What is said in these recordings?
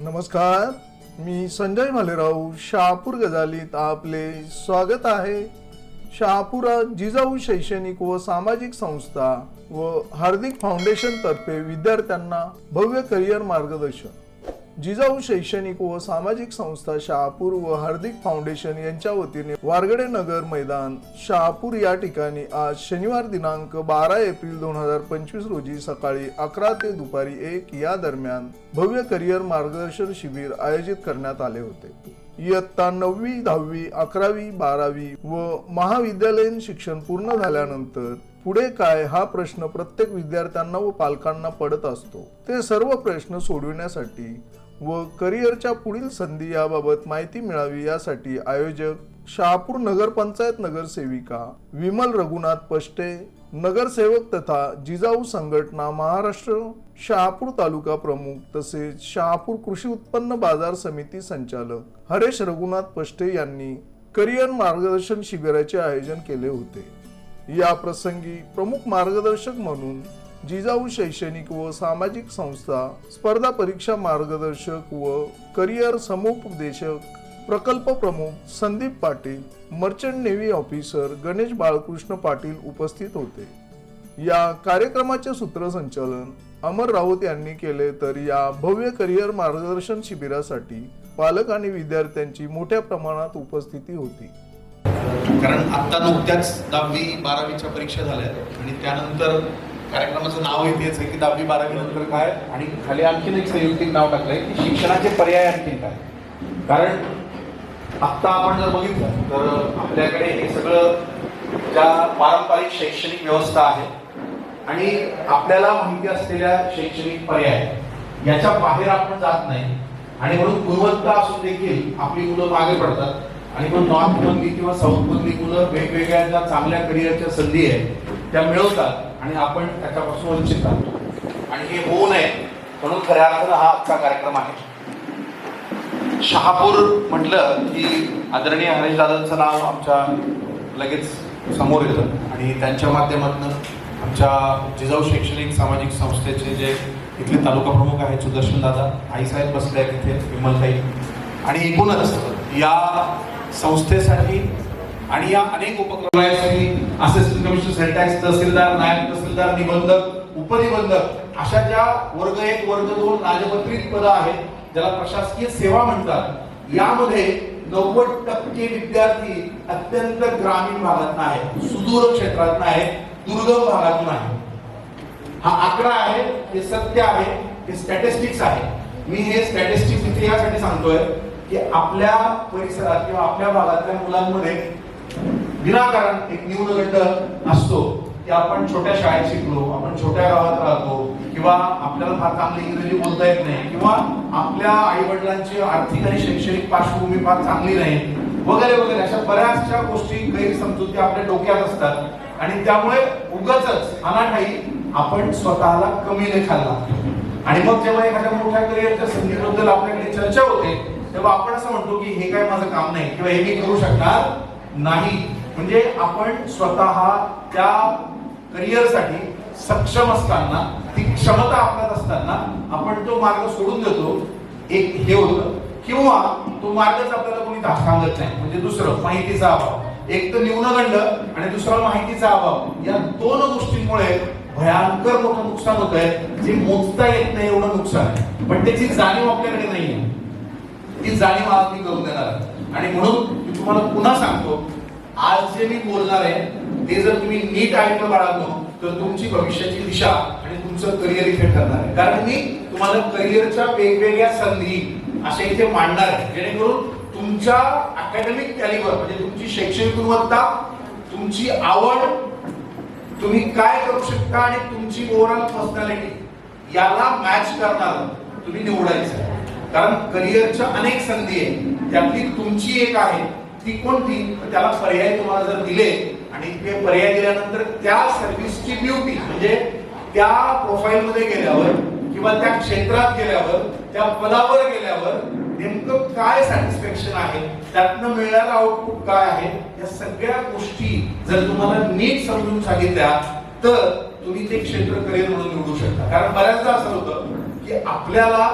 नमस्कार मी संजय भालेराव शहापूर गजालीत आपले स्वागत आहे. शहापुरात जिजाऊ शैक्षणिक व सामाजिक संस्था व हार्दिक फाउंडेशन तर्फे विद्यार्थ्यांना भव्य करिअर मार्गदर्शन. जिजाऊ शैक्षणिक व सामाजिक संस्था शहापूर व हार्दिक फाउंडेशन यांच्या वतीने वारगडे नगर मैदान शहापूर या ठिकाणी आज शनिवार दिनांक बारा एप्रिल दोन हजार पंचवीस रोजी सकाळी अकरा ते दुपारी एक या दरम्यान भव्य करिअर मार्गदर्शन शिबिर आयोजित करण्यात आले होते. इयत्ता नववी दहावी अकरावी बारावी व महाविद्यालयीन शिक्षण पूर्ण झाल्यानंतर पुढे काय हा प्रश्न प्रत्येक विद्यार्थ्यांना व पालकांना पडत असतो ते सर्व प्रश्न सोडविण्यासाठी व करिअरच्या पुढील संधी याबाबत माहिती मिळावी यासाठी आयोजक शहापूर नगरपंचायत नगरसेविका विमल रघुनाथ पष्टे नगरसेवक तथा जिजाऊ संघटना महाराष्ट्र शहापूर तालुका प्रमुख तसेच शहापूर कृषी उत्पन्न बाजार समिती संचालक हरेश रघुनाथ पष्टे यांनी करिअर मार्गदर्शन शिबिराचे आयोजन केले होते. या प्रसंगी प्रमुख मार्गदर्शक म्हणून जिजाऊ शैक्षणिक व सामाजिक संस्था स्पर्धा परीक्षा मार्गदर्शक व करिअर समुपदेशक प्रकल्प प्रमुख Sandeep Patil merchant navy officer Ganesh Balkrishna Patil उपस्थित होते. या कार्यक्रमाचे सूत्रसंचालन अमर राऊत यांनी केले तर या भव्य करिअर मार्गदर्शन शिबिरासाठी पालक आणि विद्यार्थ्यांची मोठ्या प्रमाणात उपस्थिती होती. कारण आत्ता नुकत्याच दहावी बारावीच्या परीक्षा झाल्या आणि त्यानंतर कार्यक्रमाचं नावही तेच आहे की दहावी बारावी नंतर काय? आणि खाली आणखीन एक संयुक्तिक नाव टाकलंय की शिक्षणाचे पर्याय आणखीन काय? कारण आत्ता आपण जर बघितलं तर आपल्याकडे हे सगळं ज्या पारंपरिक शैक्षणिक व्यवस्था आहे आणि आपल्याला माहिती असलेल्या शैक्षणिक पर्याय याच्या बाहेर आपण जात नाही. आणि म्हणून गुणवत्ता असून देखील आपली मुलं मागे पडतात. आणि म्हणून नॉर्थ बंदी किंवा साऊथ बंदी मुलं वेगवेगळ्या ज्या चांगल्या करिअरच्या संधी आहेत त्या मिळवतात आणि आपण त्याच्यापासून वंचित राहतो आणि हे होऊ नये म्हणून खऱ्या अर्थानं हा आजचा कार्यक्रम आहे. शहापूर म्हटलं की आदरणीय हरेश दादांचं नाव आमच्या लगेच समोर येतं. आणि त्यांच्या माध्यमातून आमच्या जिजाऊ शैक्षणिक सामाजिक संस्थेचे जे इथले तालुका प्रमुख आहेत सुदर्शन दादा आईसाहेब बसले आहेत इथे विमलताई. आणि एकूणच या संस्थेसाठी आणि या अनेक उपक्रमासाठी assistant commissioner sale tax tehsildar नायब तहसीलदार निबंधक उपनिबंधक अशा ज्या वर्ग एक वर्ग दोन राजपत्रित पद आहेत ज्याला प्रशासकीय सेवा म्हणतात यामध्ये नव्वद टक्के विद्यार्थी अत्यंत ग्रामीण भागातून आहेत सुदूर क्षेत्रातून आहेत दुर्गम भागातून आहेत. हा आकडा आहे हे सत्य आहे हे स्टॅटिस्टिक्स आहे. मी हे स्टॅटिस्टिक्स इथे यासाठी सांगतोय की आपल्या परिसरात किंवा आपल्या भागातल्या मुलांमध्ये विनाकारण एक न्यूनगंड असतो. की आपण छोट्या शाळेत शिकलो आपण छोट्या गावात राहतो किंवा आपल्याला फार चांगली इंग्रजी बोलता येत नाही किंवा आपल्या आई वडिलांची आर्थिक आणि शैक्षणिक पार्श्वभूमी फार चांगली नाही वगैरे वगैरे. अशा बऱ्याचशा गोष्टी गैरसमजुती आपल्या डोक्यात असतात. आणि त्यामुळे उगच अनाठाई आपण स्वतःला कमी नाही खाल्ला आणि मग जेव्हा एखाद्या मोठ्या करिअरच्या संधीबद्दल आपल्याकडे चर्चा होते तेव्हा आपण असं म्हणतो की हे काय माझं काम नाही किंवा हे मी करू शकणार नाही. म्हणजे आपण स्वतः त्या करिअरसाठी सक्षम असताना ती क्षमता आपल्यात असताना आपण तो मार्ग सोडून देतो एक हे होतं. किंवा तो मार्गच आपल्याला कोणी सांगत नाही. म्हणजे दुसरं माहितीचा अभाव. एक तर न्यूनगंड आणि दुसरा माहितीचा अभाव. या दोन गोष्टींमुळे भयंकर मोठं नुकसान होत आहे. जे मोजता येत नाही एवढं नुकसान आहे. पण त्याची जाणीव आपल्याकडे नाहीये. ती जाणीव आज मी करून देणार आणि म्हणून मी तुम्हाला पुन्हा सांगतो आज जे मी बोलणार आहे ते जर तुम्ही नीट ऐकलं बाळगलो तर तुमची भविष्याची दिशा आणि तुमचं करिअर इफेक्ट करणार आहे. कारण मी तुम्हाला करिअरच्या वेगवेगळ्या संधी अशा इथे मांडणार आहे. जेणेकरून तुमच्या अकॅडमिक कॅलिबर म्हणजे तुमची शैक्षणिक गुणवत्ता तुमची आवड तुम्ही काय करू शकता आणि तुमची ओव्हरऑल पर्सनॅलिटी याला मॅच करणार तुम्ही निवडायचं कारण करिअरच्या अनेक संधी आहे त्यातली तुमची एक आहे ती कोणती? त्याला पर्याय तुम्हाला जर दिले आणि ते पर्याय दिल्यानंतर त्या सर्व्हिसची ड्युटी म्हणजे त्या प्रोफाईल मध्ये गेल्यावर किंवा त्या क्षेत्रात गेल्यावर त्या पदावर गेल्यावर नेमकं काय सॅटिस्फॅक्शन आहे? त्यातनं मिळणारं आउटपुट काय आहे? या सगळ्या गोष्टी जर तुम्हाला नीट समजून सांगितल्या तर तुम्ही ते क्षेत्र करिअर म्हणून निवडू शकता. कारण बऱ्याचदा असं होतं की आपल्याला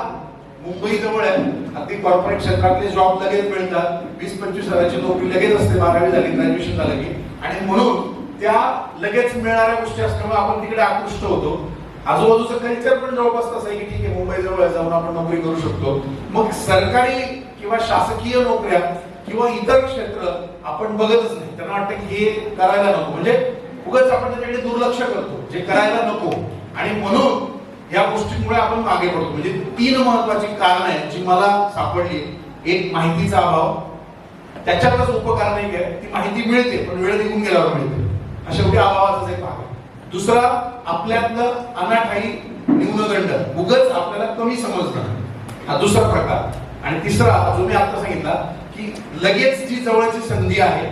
मुंबई जवळ आहे. अगदी कॉर्पोरेट क्षेत्रातले जॉब लगेच मिळतात. वीस पंचवीस हजाराची नोकरी लगेच असते. बारावी झाली ग्रॅज्युएशन झालं की. आणि म्हणून त्या लगेच मिळणाऱ्या गोष्टी असल्यामुळे आपण तिकडे आकृष्ट होतो. आजूबाजूचं कल्चर पण जवळपास तसं आहे की ठीक आहे मुंबई जवळ जाऊन आपण नोकरी करू शकतो. मग सरकारी किंवा शासकीय नोकऱ्या किंवा इतर क्षेत्र आपण बघतच नाही. त्यांना वाटतं की हे करायला नको. म्हणजे उगाच आपण त्याच्याकडे दुर्लक्ष करतो. जे करायला नको. आणि म्हणून या गोष्टींमुळे आपण मागे पडतो. म्हणजे तीन महत्वाची कारण आहेत जी मला सापडली. एक माहितीचा अभाव. त्याच्यातच उपकार नाही काय ती माहिती मिळते पण वेळ निघून गेल्यावर मिळते. अशा शेवटी अभावाचाच एक भाग आहे. दुसरा आपल्यातलं अनाठाई न्यूनगंड उगच आपल्याला कमी समजणं. हा दुसरा प्रकार. आणि तिसरा जो मी आता सांगितला की लगेच जी जवळची संधी आहे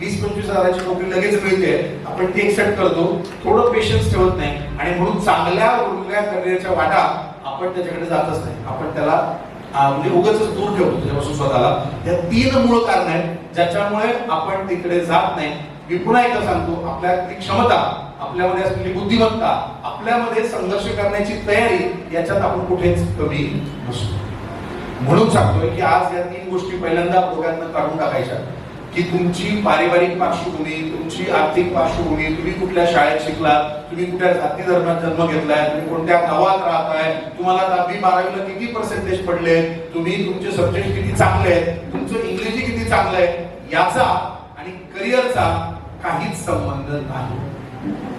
वीस पंचवीस हजाराची नोकरी लगेच मिळते. आपण ती एक्सेप्ट करतो. थोडं पेशन्स ठेवत नाही. आणि म्हणून चांगल्या उरल्या करिअरच्या वाटा आपण त्याच्याकडे जातच नाही. आपण त्याला म्हणजे उगाच दूर ठेवतो त्याच्यापासून स्वतःला. या तीन मूळ कारण आहेत ज्याच्यामुळे आपण तिकडे जात नाही. मी पुन्हा एकदा सांगतो आपल्यातली क्षमता आपल्यामध्ये असलेली बुद्धिमत्ता आपल्यामध्ये संघर्ष करण्याची तयारी याच्यात आपण कुठेच कमी नसतो. म्हणून सांगतोय की आज या तीन गोष्टी पहिल्यांदा दोघांना काढून टाकायच्या. की तुमची पारिवारिक पार्श्वभूमी तुमची आर्थिक पार्श्वभूमी तुम्ही कुठल्या शाळेत शिकलात तुम्ही कुठल्या जाती धर्मात जन्म घेतलाय तुम्ही कोणत्या गावात राहताय तुम्हाला दहावी बारावीला किती पर्सेंटेज पडले तुम्ही तुमचे सब्जेक्ट किती चांगले आहेत तुमचं इंग्रजी किती चांगलं आहे याचा आणि करिअरचा काहीच संबंध नाही.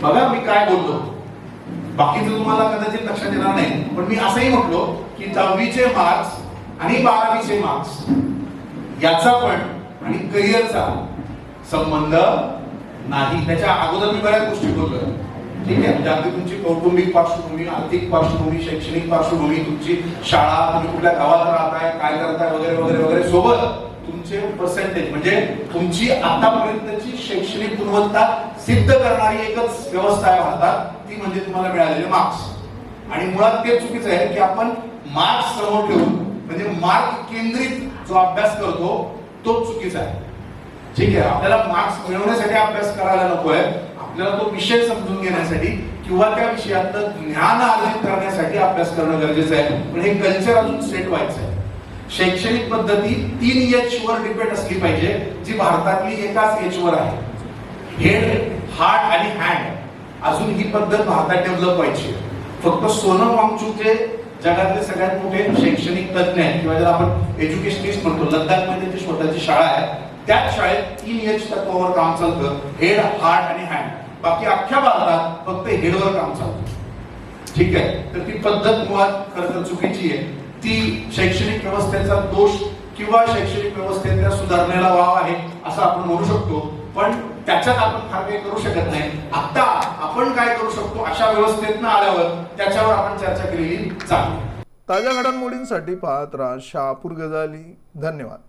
बघा मी काय बोललो. बाकीचं तुम्हाला कदाचित लक्षात येणार नाही पण मी असंही म्हटलो की दहावीचे मार्क्स आणि बारावीचे मार्क्स याचा पण आणि करिअरचा संबंध नाही. त्याच्या अगोदर मी बऱ्याच गोष्टी बोललो ठीक आहे? म्हणजे अगदी तुमची कौटुंबिक पार्श्वभूमी आर्थिक पार्श्वभूमी शैक्षणिक पार्श्वभूमी तुमची शाळा तुम्ही कुठल्या गावात राहताय काय करताय वगैरे वगैरे वगैरे सोबत तुमचे पर्सेंटेज म्हणजे तुमची आतापर्यंतची शैक्षणिक गुणवत्ता सिद्ध करणारी एकच व्यवस्था आहे भारतात. ती म्हणजे तुम्हाला मिळालेले मार्क्स आणि मुळात ते चुकीचं आहे की आपण मार्क्स समोर ठेवून म्हणजे मार्क केंद्रित जो अभ्यास करतो तो चुकीचा आहे. ठीक आहे आपल्याला मार्क्स मिळवण्यासाठी अभ्यास करायला नकोय. आपल्याला तो विषय समजून घेण्यासाठी किंवा त्या विषयातलं ज्ञान अर्जित करण्यासाठी अभ्यास करणं गरजेचं आहे. पण हे कल्चर अजून सेट व्हायचं आहे. शैक्षणिक पद्धती तीन एच वर डिपेंड असली पाहिजे जी भारतातली एकाच एच वर आहे. हेड हार्ट आणि हँड अजून ही पद्धत भारतात डेव्हलप व्हायची फक्त सोनम वांगचूक जे जगातले सगळ्यात मोठे शैक्षणिक तज्ञ आहेत किंवा ज्याला आपण एज्युकेशनिस्ट म्हणतो लद्दाखमध्ये स्वतःची शाळा आहे त्याच शाळेत तीन एच तत्वावर काम चालतं हेड हार्ट आणि हँड बाकी अख्ख्या भारतात फक्त हेडवर काम चालतं. ठीक आहे? तर ती पद्धत मुळात खरं तर चुकीची आहे. ती शैक्षणिक व्यवस्थेचा दोष किंवा शैक्षणिक व्यवस्थेतल्या सुधारणेला वाव आहे असं आपण म्हणू शकतो. पण त्याच्यात आपण फार काही करू शकत नाही. आता आपण काय करू शकतो अशा व्यवस्थेतनं आल्यावर त्याच्यावर आपण चर्चा केलेली चालू ताज्या घडामोडींसाठी पाहत राहा शहापूर गजाली. धन्यवाद.